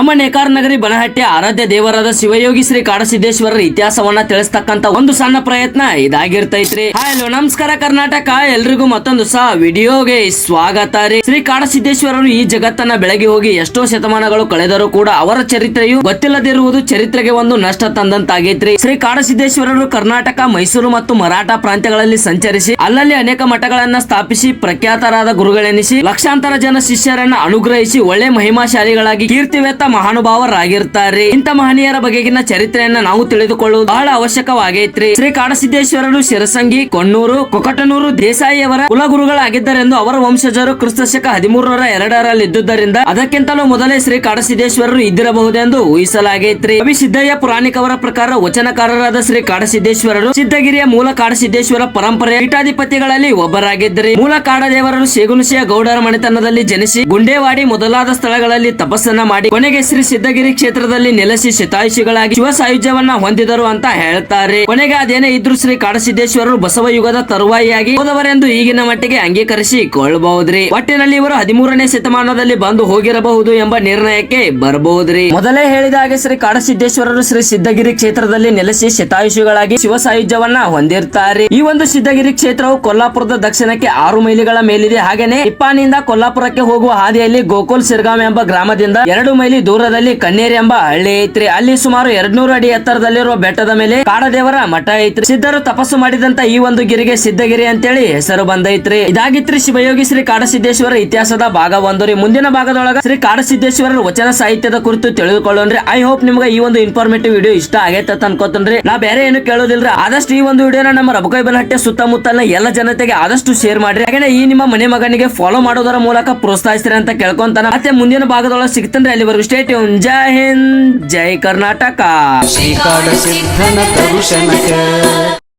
ನಮ್ಮ ನೇಕಾರ ನಗರಿ ಬನಹಟ್ಟಿ ಆರಾಧ್ಯ ದೇವರಾದ ಶಿವಯೋಗಿ ಶ್ರೀ ಕಾಡಸಿದ್ದೇಶ್ವರರ ಇತಿಹಾಸವನ್ನ ತಿಳಿಸ್ತಕ್ಕಂತ ಒಂದು ಸಣ್ಣ ಪ್ರಯತ್ನ ಇದಾಗಿರ್ತೈತ್ರಿ. ಹಲೋ ನಮಸ್ಕಾರ ಕರ್ನಾಟಕ. ಎಲ್ರಿಗೂ ಮತ್ತೊಂದು ಸಹ ವಿಡಿಯೋಗೆ ಸ್ವಾಗತ ರೀ. ಶ್ರೀ ಕಾಡಸಿದ್ದೇಶ್ವರರು ಈ ಜಗತ್ತನ್ನ ಬೆಳಗಿ ಹೋಗಿ ಎಷ್ಟೋ ಶತಮಾನಗಳು ಕಳೆದರೂ ಕೂಡ ಅವರ ಚರಿತ್ರೆಯು ಗೊತ್ತಿಲ್ಲದಿರುವುದು ಚರಿತ್ರೆಗೆ ಒಂದು ನಷ್ಟ ತಂದಂತಾಗೈತ್ರಿ. ಶ್ರೀ ಕಾಡಸಿದ್ದೇಶ್ವರರು ಕರ್ನಾಟಕ, ಮೈಸೂರು ಮತ್ತು ಮರಾಠ ಪ್ರಾಂತ್ಯಗಳಲ್ಲಿ ಸಂಚರಿಸಿ ಅಲ್ಲಲ್ಲಿ ಅನೇಕ ಮಠಗಳನ್ನ ಸ್ಥಾಪಿಸಿ ಪ್ರಖ್ಯಾತರಾದ ಗುರುಗಳೆನಿಸಿ ಲಕ್ಷಾಂತರ ಜನ ಶಿಷ್ಯರನ್ನ ಅನುಗ್ರಹಿಸಿ ಒಳ್ಳೆ ಮಹಿಮಾಶಾಲಿಗಳಾಗಿ ಕೀರ್ತಿವೆತ್ತ ಮಹಾನುಭಾವರಾಗಿರ್ತಾರೆ. ಇಂಥ ಮಹನೀಯರ ಬಗೆಗಿನ ಚರಿತ್ರೆಯನ್ನ ನಾವು ತಿಳಿದುಕೊಳ್ಳುವುದು ಬಹಳ ಅವಶ್ಯಕವಾಗೈತ್ರಿ. ಶ್ರೀ ಕಾಡಸಿದ್ದೇಶ್ವರರು ಶಿರಸಂಗಿ, ಕೊಣ್ಣೂರು, ಕೊಕಟನೂರು, ದೇಸಾಯಿಯವರ ಕುಲಗುರುಗಳಾಗಿದ್ದರೆಂದು ಅವರ ವಂಶಜರು ಕ್ರಿಸ್ತ ಶಕ ಹದಿಮೂರರ ಎರಡರಲ್ಲಿ ಇದ್ದುದರಿಂದ ಅದಕ್ಕಿಂತಲೂ ಮೊದಲೇ ಶ್ರೀ ಕಾಡಸಿದ್ದೇಶ್ವರರು ಇದ್ದಿರಬಹುದೆಂದು ಊಹಿಸಲಾಗೈತ್ರಿ. ಕವಿ ಸಿದ್ದಯ್ಯ ಪುರಾಣಿಕವರ ಪ್ರಕಾರ ವಚನಕಾರರಾದ ಶ್ರೀ ಕಾಡಸಿದ್ದೇಶ್ವರರು ಸಿದ್ದಗಿರಿಯ ಮೂಲ ಕಾಡಸಿದ್ದೇಶ್ವರ ಪರಂಪರೆಯ ಪೀಠಾಧಿಪತಿಗಳಲ್ಲಿ ಒಬ್ಬರಾಗಿದ್ದರು. ಮೂಲ ಕಾಡದೇವರರು ಶೇಗುಣಸಿಯ ಗೌಡರ ಮನೆತನದಲ್ಲಿ ಜನಿಸಿ ಗುಂಡೇವಾಡಿ ಮೊದಲಾದ ಸ್ಥಳಗಳಲ್ಲಿ ತಪಸ್ಸನ್ನ ಮಾಡಿ ಕೊನೆಗೆ ಶ್ರೀ ಸಿದ್ದಗಿರಿ ಕ್ಷೇತ್ರದಲ್ಲಿ ನೆಲೆಸಿ ಶತಾಯುಷಿಗಳಾಗಿ ಶಿವ ಸಾಯುಜ್ಯವನ್ನ ಹೊಂದಿದರು ಅಂತ ಹೇಳ್ತಾರೆ. ಕೊನೆಗೆ ಅದೇನೇ ಇದ್ರು ಶ್ರೀ ಕಾಡಸಿದ್ದೇಶ್ವರರು ಬಸವ ಯುಗದ ತರುವಾಯಿಯಾಗಿ ಹೋದವರೆಂದು ಈಗಿನ ಮಟ್ಟಿಗೆ ಅಂಗೀಕರಿಸಿಕೊಳ್ಳಬಹುದ್ರಿ. ಒಟ್ಟಿನಲ್ಲಿ ಇವರು ಹದಿಮೂರನೇ ಶತಮಾನದಲ್ಲಿ ಬಂದು ಹೋಗಿರಬಹುದು ಎಂಬ ನಿರ್ಣಯಕ್ಕೆ ಬರಬಹುದ್ರಿ ಮೊದಲೇ ಹೇಳಿದ ಹಾಗೆ ಶ್ರೀ ಕಾಡಸಿದ್ದೇಶ್ವರರು ಶ್ರೀ ಸಿದ್ದಗಿರಿ ಕ್ಷೇತ್ರದಲ್ಲಿ ನೆಲೆಸಿ ಶತಾಯುಷಿಗಳಾಗಿ ಶಿವ ಸಾಯುಜ್ಯವನ್ನ ಹೊಂದಿರ್ತಾರೆ. ಈ ಒಂದು ಸಿದ್ದಗಿರಿ ಕ್ಷೇತ್ರವು ಕೊಲ್ಲಾಪುರದ ದಕ್ಷಿಣಕ್ಕೆ ಆರು ಮೈಲಿಗಳ ಮೇಲಿದೆ. ಹಾಗೇನೆ ಇಪ್ಪಾನಿಯಿಂದ ಕೊಲ್ಲಾಪುರಕ್ಕೆ ಹೋಗುವ ಹಾದಿಯಲ್ಲಿ ಗೋಕುಲ್ ಸಿರ್ಗಾಮ್ ಎಂಬ ಗ್ರಾಮದಿಂದ ಎರಡು ಮೈಲಿ ದೂರದಲ್ಲಿ ಕನ್ನೇರಿ ಎಂಬ ಹಳ್ಳಿ ಐತ್ರಿ. ಅಲ್ಲಿ ಸುಮಾರು ಎರಡ್ನೂರು ಅಡಿ ಎತ್ತರದಲ್ಲಿರುವ ಬೆಟ್ಟದ ಮೇಲೆ ಕಾಡದೇವರ ಮಠ ಐತ್ರಿ. ಸಿದ್ಧರು ತಪಸ್ಸು ಮಾಡಿದಂತ ಈ ಒಂದು ಗಿರಿಗೆ ಸಿದ್ಧಗಿರಿ ಅಂತೇಳಿ ಹೆಸರು ಬಂದೈತ್ರಿ. ಇದಾಗಿತ್ರಿ ಶಿವಯೋಗಿ ಶ್ರೀ ಕಾಡಸಿದ್ದೇಶ್ವರ ಇತಿಹಾಸದ ಭಾಗ ಒಂದು ರೀ. ಮುಂದಿನ ಭಾಗದೊಳಗ ಶ್ರೀ ಕಾಡಸಿದ್ದೇಶ್ವರರ ವಚನ ಸಾಹಿತ್ಯದ ಕುರಿತು ತಿಳಿದುಕೊಳ್ಳೋಣ್ರಿ. ಐ ಹೋಪ್ ನಿಮ್ಗೆ ಈ ಒಂದು ಇನ್ಫಾರ್ಮೇಟಿವ್ ವಿಡಿಯೋ ಇಷ್ಟ ಆಗೈತೆ ಅನ್ಕೋತನ್ರಿ. ನಾ ಬೇರೆ ಏನು ಕೇಳೋದಿಲ್ರಿ. ಆದಷ್ಟು ಈ ಒಂದು ವಿಡಿಯೋನ ನಮ್ಮ ರಬಕೈ ಬನಹಟ್ಟೆ ಸುತ್ತಮುತ್ತಲ ಎಲ್ಲ ಜನತೆಗೆ ಆದಷ್ಟು ಶೇರ್ ಮಾಡ್ರಿ. ಹಾಗೆ ಈ ನಿಮ್ಮ ಮನೆ ಮಗನಿಗೆ ಫಾಲೋ ಮಾಡೋದರ ಮೂಲಕ ಪ್ರೋತ್ಸಾಹಿಸ್ತೀರಿ ಅಂತ ಕೇಳ್ಕೊಂತಾನ. ಮತ್ತೆ ಮುಂದಿನ ಭಾಗದೊಳಗೆ ಸಿಗ್ತನ್ರಿ ಅಲ್ಲಿವರೆಗೂ. ಸ್ಟೇಟ್ ट्यून जय हिंद जय कर्नाटका.